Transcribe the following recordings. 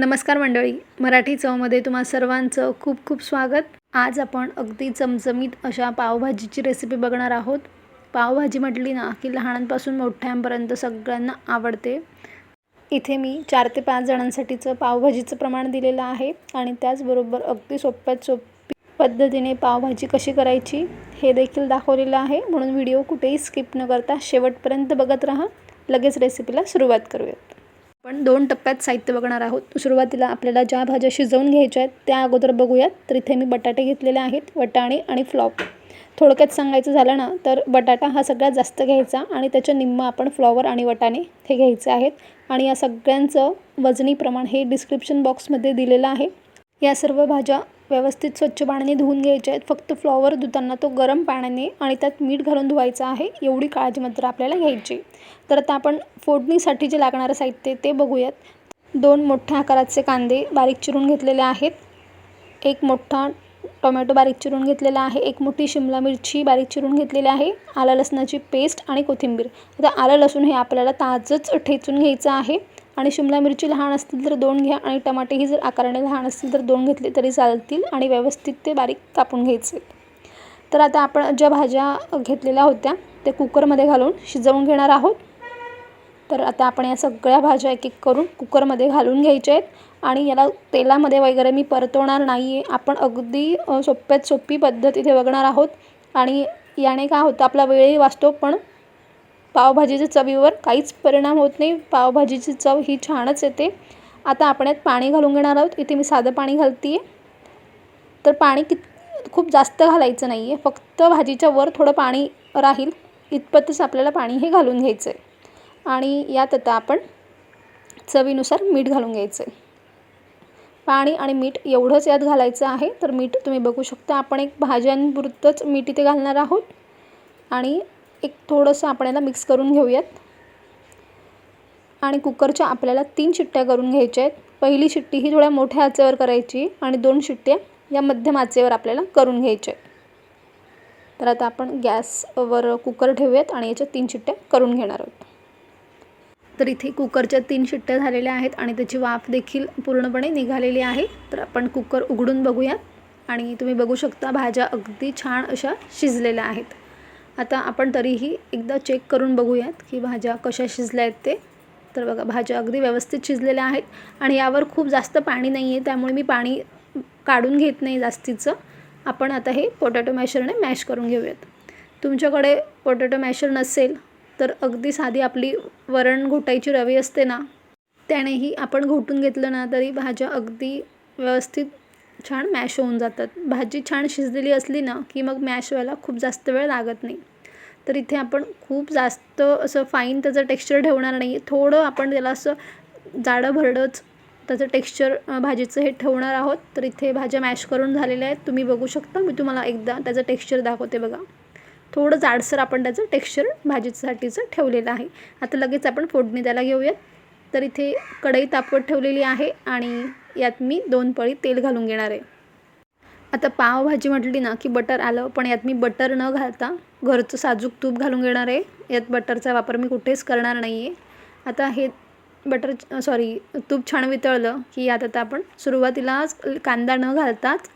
नमस्कार मंडळी मराठी चवमध्ये तुम्हा सर्वांचं खूप खूप स्वागत. आज आपण अगदी चमचमीत अशा पावभाजीची रेसिपी बघणार आहोत. पावभाजी म्हटली ना की लहानांपासून मोठ्यांपर्यंत सगळ्यांना आवडते. इथे मी चार ते पाच जणांसाठीचं पावभाजीचं प्रमाण दिलेलं आहे आणि त्याचबरोबर अगदी सोप्यात सोपी पद्धतीने पावभाजी कशी करायची हे देखील दाखवलेलं आहे. म्हणून व्हिडिओ कुठेही स्किप न करता शेवटपर्यंत बघत राहा. लगेच रेसिपीला सुरुवात करूयात आपण दोन टप्प्यात साहित्य बघणार आहोत. सुरुवातीला आपल्याला ज्या भाज्या शिजवून घ्यायच्या आहेत त्या अगोदर बघूयात. तर इथे मी बटाटे घेतलेले आहेत वटाणे आणि फ्लॉप थोडक्यात सांगायचं झालं ना तर बटाटा हा सगळ्यात जास्त घ्यायचा आणि त्याच्या निम्म आपण फ्लॉवर आणि वटाणे हे घ्यायचे आहेत. आणि या सगळ्यांचं वजनी प्रमाण हे डिस्क्रिप्शन बॉक्समध्ये दिलेलं आहे. या सर्व भाज्या व्यवस्थित स्वच्छ पाण्याने धुवून घ्यायचे आहेत. फक्त फ्लॉवर धुताना तो गरम पाण्याने आणि त्यात मीठ घालून धुवायचा आहे एवढी काळजी मात्र आपल्याला घ्यायची. तर आता आपण फोडणीसाठी जे लागणारं साहित्य ते बघूयात. दोन मोठ्या आकाराचे कांदे बारीक चिरून घेतलेले आहेत. एक मोठा टोमॅटो बारीक चिरून घेतलेला आहे. एक मोठी शिमला मिरची बारीक चिरून घेतलेली आहे. आलं लसणाची पेस्ट आणि कोथिंबीर. आता आलं लसूण हे आपल्याला ताजंच ठेचून घ्यायचं आहे. आणि शिमला मिरची लहान असतील तर दोन घ्या आणि टमाटेही जर आकाराने लहान असतील तर दोन घेतले तरी चालतील आणि व्यवस्थित ते बारीक कापून घ्यायचे. तर आता आपण ज्या भाज्या घेतलेल्या होत्या त्या कुकरमध्ये घालून शिजवून घेणार आहोत. तर आता आपण या सगळ्या भाज्या एक एक करून कुकरमध्ये घालून घ्यायच्या आहेत आणि याला तेलामध्ये वगैरे मी परतवणार नाही आहे आपण अगदी सोप्यात सोपी पद्धत इथे बघणार आहोत आणि याने काय होतं आपला वेळही वाचतो पण पावभाजीच्या चवीवर काहीच परिणाम होत नाही. पावभाजीची चव ही छानच येते. आता आपण यात पाणी घालून घेणार आहोत. इथे मी साधं पाणी घालते आहे तर पाणी कित खूप जास्त घालायचं नाही आहे फक्त भाजीच्या वर थोडं पाणी राहील. इतपतच आपल्याला पाणी हे घालून घ्यायचं आहे आणि यात आता आपण चवीनुसार मीठ घालून घ्यायचं आहे पाणी आणि मीठ एवढंच यात घालायचं आहे. तर मीठ तुम्ही बघू शकता. आपण एक भाज्यांपुरतंच मीठ इथे घालणार आहोत. आणि एक थोडंसं आपण याला मिक्स करून घेऊयात. आणि कुकरच्या आपल्याला तीन शिट्ट्या करून घ्यायच्या आहेत. पहिली शिट्टी ही थोड्या मोठ्या आचेवर करायची आणि दोन शिट्ट्या या मध्यम आचेवर आपल्याला करून घ्यायच्या आहेत. तर आता आपण गॅसवर कुकर ठेवूयात आणि याच्या तीन शिट्ट्या करून घेणार आहोत. तर इथे कुकरच्या तीन शिट्ट्या झालेल्या आहेत आणि त्याची वाफ देखील पूर्णपणे निघालेली आहे. तर आपण कुकर उघडून बघूयात. आणि तुम्ही बघू शकता भाज्या अगदी छान अशा शिजलेल्या आहेत. आता आपण तरीही एकदा चेक करून बघूयात की भाज्या कशा शिजल्या आहेत ते. तर बघा भाज्या अगदी व्यवस्थित शिजलेल्या आहेत आणि यावर खूप जास्त पाणी नाही आहे त्यामुळे मी पाणी काढून घेत नाही जास्तीचं. आपण आता हे पोटॅटो मॅशरने मॅश करून घेऊयात. तुमच्याकडे पोटॅटो मॅशर नसेल तर अगदी साधी आपली वरण घोटायची रवी असते ना त्यानेही आपण घोटून घेतलं ना तरी भाज्या अगदी व्यवस्थित छान मॅश होऊन जातात. भाजी छान शिजलेली असली ना की मग मॅश व्हायला खूप जास्त वेळ लागत नाही. तर इथे आपण खूप जास्त असं फाईन त्याचं टेक्स्चर ठेवणार नाही थोडं आपण त्याला असं जाडं भरडंच त्याचं टेक्स्चर भाजीचं हे ठेवणार आहोत. तर इथे भाज्या मॅश करून झालेल्या आहेत. तुम्ही बघू शकता. मी तुम्हाला एकदा त्याचं टेक्स्चर दाखवते बघा. थोडं जाडसर आपण त्याचं टेक्स्चर भाजीसाठीचं ठेवलेलं आहे. आता लगेच आपण फोडणी त्याला घेऊयात. तर इथे कढई तापवत ठेवलेली आहे आणि यात मी दोन पळी तेल घालून घेणार आहे. आता पावभाजी म्हटली ना की बटर आलं पण यात मी बटर न घालता घरचं साजूक तूप घालून घेणार आहे. यात बटरचा वापर मी कुठेच करणार नाही आहे आता हे बटर सॉरी तूप छान वितळलं की यात आता आपण सुरुवातीलाच कांदा न घालताच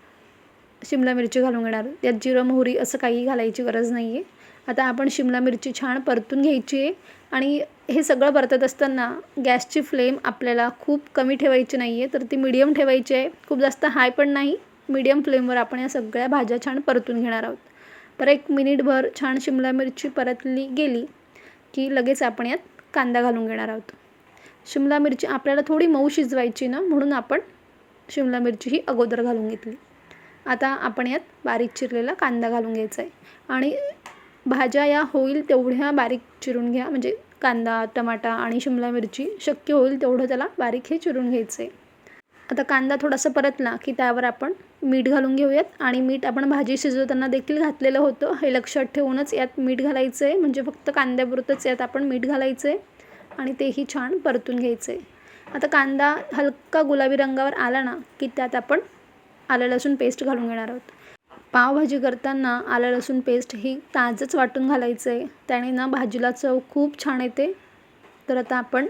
शिमला मिरची घालून घेणार. यात जिरं मोहरी असं काही घालायची गरज नाही आहे आता आपण शिमला मिरची छान परतून घ्यायची आहे. आणि हे सगळं परतत असताना गॅसची फ्लेम आपल्याला खूप कमी ठेवायची नाही आहे तर ती मिडियम ठेवायची आहे. खूप जास्त हाय पण नाही. मीडियम फ्लेमवर आपण या सगळ्या भाज्या छान परतून घेणार आहोत. तर एक मिनिटभर छान शिमला मिरची परतली गेली की लगेच आपण यात कांदा घालून घेणार आहोत. शिमला मिरची आपल्याला थोडी मऊ शिजवायची ना म्हणून आपण शिमला मिरची ही अगोदर घालून घेतली. आता आपण यात बारीक चिरलेला कांदा घालून घ्यायचा आहे. आणि भाज्या या होईल तेवढ्या बारीक चिरून घ्या म्हणजे कांदा टमाटा आणि शिमला मिरची शक्य होईल तेवढं त्याला बारीक हे चिरून घ्यायचं आहे आता कांदा थोडासा परतला की त्यावर आपण मीठ घालून घेऊयात. आणि मीठ आपण भाजी शिजवताना देखील घातलेलं होतं. हे लक्षात ठेवूनच यात मीठ घालायचं आहे म्हणजे फक्त कांद्यापुरतंच यात आपण मीठ घालायचं आहे आणि तेही छान परतून घ्यायचं आहे आता कांदा हलका गुलाबी रंगावर आला ना की त्यात आपण आलं लसूण पेस्ट घालून घेणार आहोत. पावभाजी करताना आलं लसूण पेस्ट ही ताजंच वाटून घालायचं आहे त्याने ना भाजीला चव खूप छान येते. तर आता आपण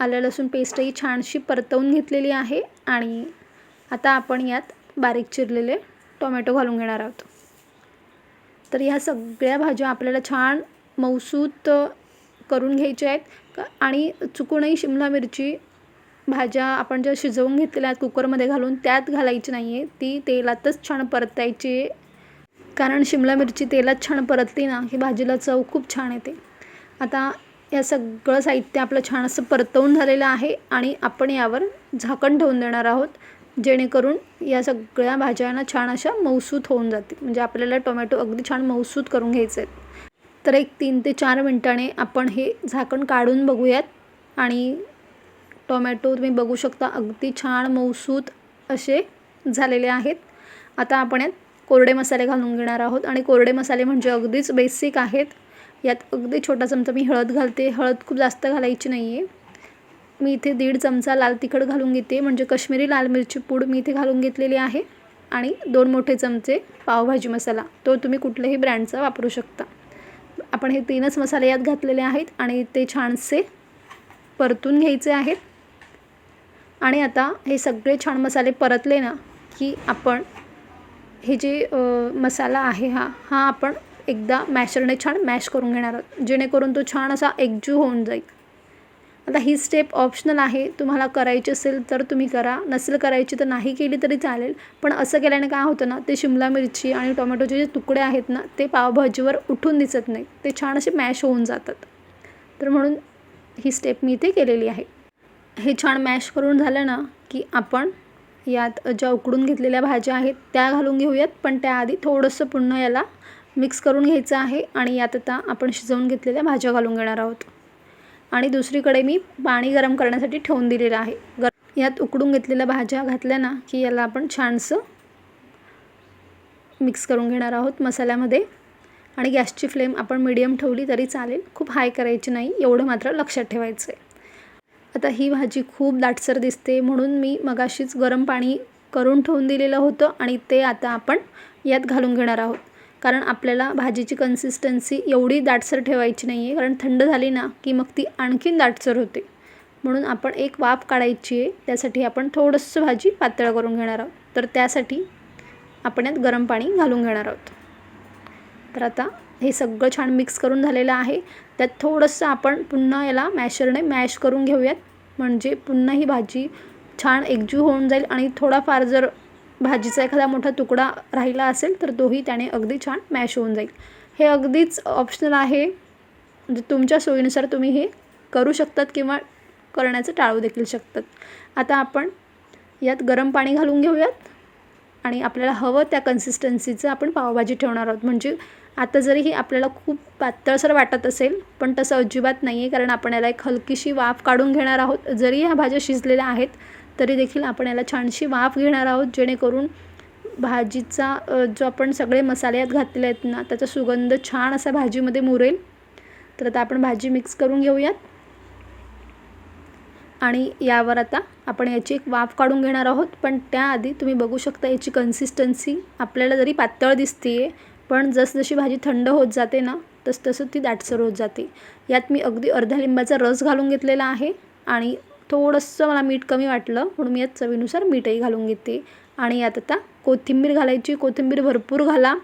आलं लसूण पेस्टही छानशी परतवून घेतलेली आहे. आणि आता आपण यात बारीक चिरलेले टोमॅटो घालून घेणार आहोत. तर ह्या सगळ्या भाज्या आपल्याला छान मऊसूत करून घ्यायच्या आहेत. आणि चुकूनही शिमला मिरची भाज्या आपण ज्या शिजवून घेतलेल्या आहेत कुकरमध्ये घालून त्यात घालायची नाही आहे ती तेलातच छान परतायची. आहे कारण शिमला मिरची तेलात छान परतली ना ही भाजीला चव खूप छान येते. आता या सगळं साहित्य आपलं छान असं परतवून झालेलं आहे आणि आपण यावर झाकण ठेवून देणार आहोत. जेणेकरून या सगळ्या भाज्यांना छान अशा मऊसूत होऊन जातील. म्हणजे आपल्याला टोमॅटो अगदी छान मऊसूत करून घ्यायचे आहेत. तर एक तीन ते चार मिनटाने आपण हे झाकण काढून बघूयात. आणि टोमॅटो तुम्ही बघू शकता अगदी छान मऊसूत असे झालेले आहेत. आता आपण यात कोरडे मसाले घालून घेणार आहोत. आणि कोरडे मसाले म्हणजे अगदीच बेसिक आहेत. यात अगदी छोटा चमचा मी हळद घालते. हळद खूप जास्त घालायची नाही आहे मी इथे दीड चमचा लाल तिखट घालून घेते. म्हणजे कश्मीरी लाल मिरची पूड मी इथे घालून घेतलेली आहे. आणि दोन मोठे चमचे पावभाजी मसाला. तो तुम्ही कुठल्याही ब्रँडचा वापरू शकता. आपण हे तीनच मसाले यात घातलेले आहेत आणि ते छानसे परतून घ्यायचे आहेत. आणि आता हे सगळे छान मसाले परतले ना की आपण हे जे मसाला आहे हा हा आपण एकदा मॅशरने छान मॅश करून घेणार आहोत. जेणेकरून तो छान असा एकजू होऊन जाईल. आता ही स्टेप ऑप्शनल आहे. तुम्हाला करायची असेल तर तुम्ही करा. नसेल करायची तर नाही केली तरी चालेल. पण असं केल्याने काय होतं ना ते शिमला मिरची आणि टोमॅटोचे जे तुकडे आहेत ना ते पावभाजीवर उठून दिसत नाही. ते छान असे मॅश होऊन जातात. तर म्हणून ही स्टेप मी इथे केलेली आहे. हे छान मॅश करून झालं ना की आपण यात ज्या उकडून घेतलेल्या भाज्या आहेत त्या घालून घेऊयात. पण त्याआधी थोडंसं पुन्हा याला मिक्स करून घ्यायचं आहे. आणि यात आता आपण शिजवून घेतलेल्या भाज्या घालून घेणार आहोत. आणि दुसरीकडे मी पाणी गरम करण्यासाठी ठेवून दिलेलं आहे. गर यात उकडून घेतलेल्या भाज्या घातल्या ना की याला आपण छानसं मिक्स करून घेणार आहोत मसाल्यामध्ये. आणि गॅसची फ्लेम आपण मिडियम ठेवली तरी चालेल. खूप हाय करायची नाही एवढं मात्र लक्षात ठेवायचं आहे. आता ही भाजी खूप दाटसर दिसते म्हणून मी मगाशीच गरम पाणी करून ठेवून दिलेलं होतं आणि ते आता आपण यात घालून घेणार आहोत. कारण आपल्याला भाजीची कन्सिस्टन्सी एवढी दाटसर ठेवायची नाही आहे कारण थंड झाली ना की मग ती आणखीन दाटसर होते. म्हणून आपण एक वाफ काढायची आहे. त्यासाठी आपण थोडंसं भाजी पातळ करून घेणार आहोत. तर त्यासाठी आपण यात गरम पाणी घालून घेणार आहोत. तर आता हे सगळं छान मिक्स करून झालेलं आहे. त्यात थोडंसं आपण पुन्हा याला मॅशरने मॅश करून घेऊयात. म्हणजे पुन्हा ही भाजी छान एकजू होऊन जाईल. आणि थोडाफार जर भाजीचा एखादा मोठा तुकडा राहिला असेल तर तोही त्याने अगदी छान मॅश होऊन जाईल. हे अगदीच ऑप्शनल आहे. म्हणजे तुमच्या सोयीनुसार तुम्ही हे करू शकतात किंवा करण्याचं टाळू देखील शकतात. आता आपण यात गरम पाणी घालून घेऊयात. आणि आपल्याला हवं त्या कन्सिस्टन्सीचं आपण पावभाजी ठेवणार आहोत. म्हणजे आता जरी ही आपल्याला खूप पातळसर वाटत असेल पण तसं अजिबात नाही आहे कारण आपण याला एक हलकीशी वाफ काढून घेणार आहोत. जरी ह्या भाज्या शिजलेल्या आहेत तरी देखील आपण याला छानशी वाफ घेणार आहोत जेणेकरून भाजीचा जो आपण सगळे मसाले यात घातलेले आहेत ना त्याचा सुगंध छान असा भाजीमध्ये मुरेल. तर आता आपण भाजी मिक्स करून घेऊयात. आणि यावर आता आपण याची एक वाफ काढून घेणार आहोत. पण त्याआधी तुम्ही बघू शकता याची कन्सिस्टन्सी आपल्याला जरी पातळ दिसते आहे पण जसजशी भाजी थंड होत जाते ना तसतसं ती दाटसर होत जाते. यात मी अगदी अर्ध्या लिंबाचा रस घालून घेतलेला आहे. आणि थोडंसं मला मीठ कमी वाटलं म्हणून मी यात चवीनुसार मीठही घालून घेते. आणि यात आता कोथिंबीर घालायची कोथिंबीर भरपूर घाला.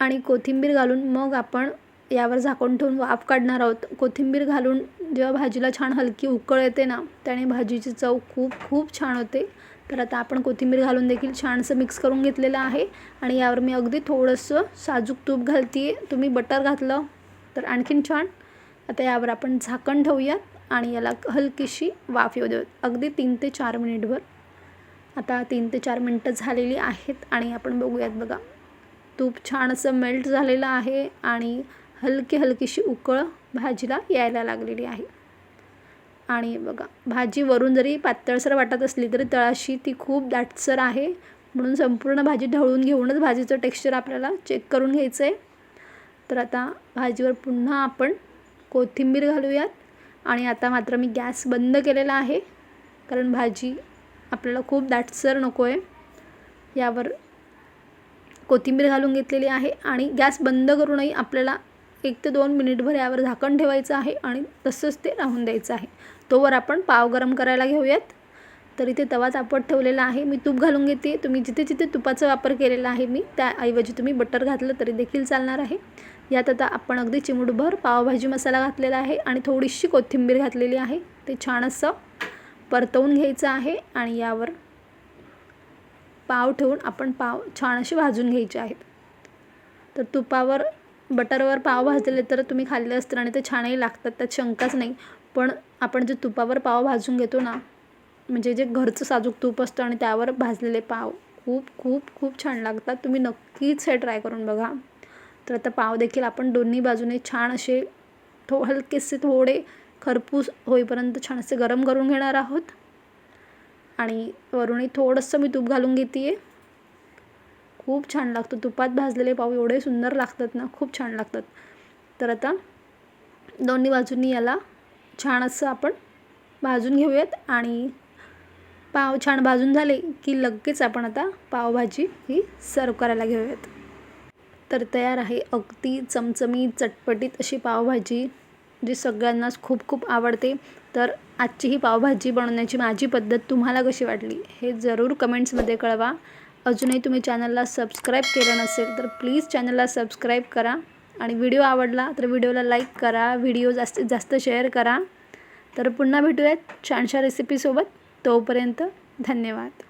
आणि कोथिंबीर घालून मग आपण यावर झाकून ठेवून वाफ काढणार आहोत. कोथिंबीर घालून जेव्हा भाजीला छान हलकी उकळ येते ना त्याने भाजीची चव खूप खूप छान होते. तर आता आपण कोथिंबीर घालून देखील छानसं मिक्स करून घेतलेलं आहे. आणि यावर मी अगदी थोडंसं साजूक तूप घालते आहे तुम्ही बटर घातलं तर आणखीन छान. आता यावर आपण झाकण ठेवूयात. आणि याला हलकीशी वाफ येऊ देऊ अगदी तीन ते चार मिनिटभर. आता तीन ते चार मिनटं झालेली आहेत आणि आपण बघूयात बघा. तूप छान असं मेल्ट झालेलं आहे आणि हलकी हलकीशी उकळ भाजीला यायला लागलेली आहे. आणि बघा भाजी वरून जरी पातळसर वाटत असली तरी तळाशी ती खूप दाटसर आहे. म्हणून संपूर्ण भाजी ढवळून घेऊनच भाजीचं टेक्स्चर आपल्याला चेक करून घ्यायचं आहे तर आता भाजीवर पुन्हा आपण कोथिंबीर घालूयात. आणि आता मात्र मी गॅस बंद केलेला आहे. कारण भाजी आपल्याला खूप दाटसर नको आहे यावर कोथिंबीर घालून घेतलेली आहे आणि गॅस बंद करूनही आपल्याला एक ते दोन मिनिटभर यावर झाकण ठेवायचं आहे आणि तसंच ते राहून द्यायचं आहे. तोवर आपण पाव गरम करायला घेऊयात. तर इथे तवा तापत ठेवलेला आहे. मी तूप घालून घेते. तुम्ही जिथे जिथे तुपाचा वापर केलेला आहे मी त्याऐवजी तुम्ही बटर घातलं तरी देखील चालणार आहे. यात आता आपण अगदी चिमूटभर पावभाजी मसाला घातलेला आहे आणि थोडीशी कोथिंबीर घातलेली आहे. ते छान असं परतवून घ्यायचं आहे आणि यावर पाव ठेवून आपण पाव छान असे भाजून घ्यायचे आहेत. तर तुपावर बटरवर पाव भाजले तर तुम्ही खाल्ले असतील आणि ते छानही लागतात. त्यात शंकाच नाही. पण आपण जे तुपावर पाव भाजून घेतो ना म्हणजे जे घरचं साजूक तूप असतं आणि त्यावर भाजलेले पाव खूप खूप खूप छान लागतात. तुम्ही नक्कीच हे ट्राय करून बघा. तर आता पाव देखील आपण दोन्ही बाजूने छान असे थो हलकेसे थोडे खरपूस होईपर्यंत छान असे गरम करून घेणार आहोत. आणि वरूनही थोडंसं मी तूप घालून घेते आहे खूप छान लागतं. तुपात भाजलेले पाव एवढे सुंदर लागतात ना खूप छान लागतात. तर आता दोन्ही बाजूंनी याला छान असं आपण भाजून घेऊयात आणि पाव छान भाजून झाले की लगेच आपण आता पावभाजी ही सर्व करायला घेऊयात. तर तयार आहे अगदी चमचमी चटपटीत अशी पावभाजी जी सगळ्यांनाच खूप खूप आवडते. तर आजची ही पावभाजी बनवण्याची माझी पद्धत तुम्हाला कशी वाटली हे जरूर कमेंट्समध्ये कळवा. अजूनही तुम्ही चॅनलला सबस्क्राईब केलं नसेल तर प्लीज चॅनलला सबस्क्राईब करा. आणि व्हिडिओ आवडला तर व्हिडिओला लाईक करा व्हिडिओ जास्तीत जास्त शेअर करा. तर पुन्हा भेटूयात छानशा रेसिपीसोबत तोपर्यंत धन्यवाद.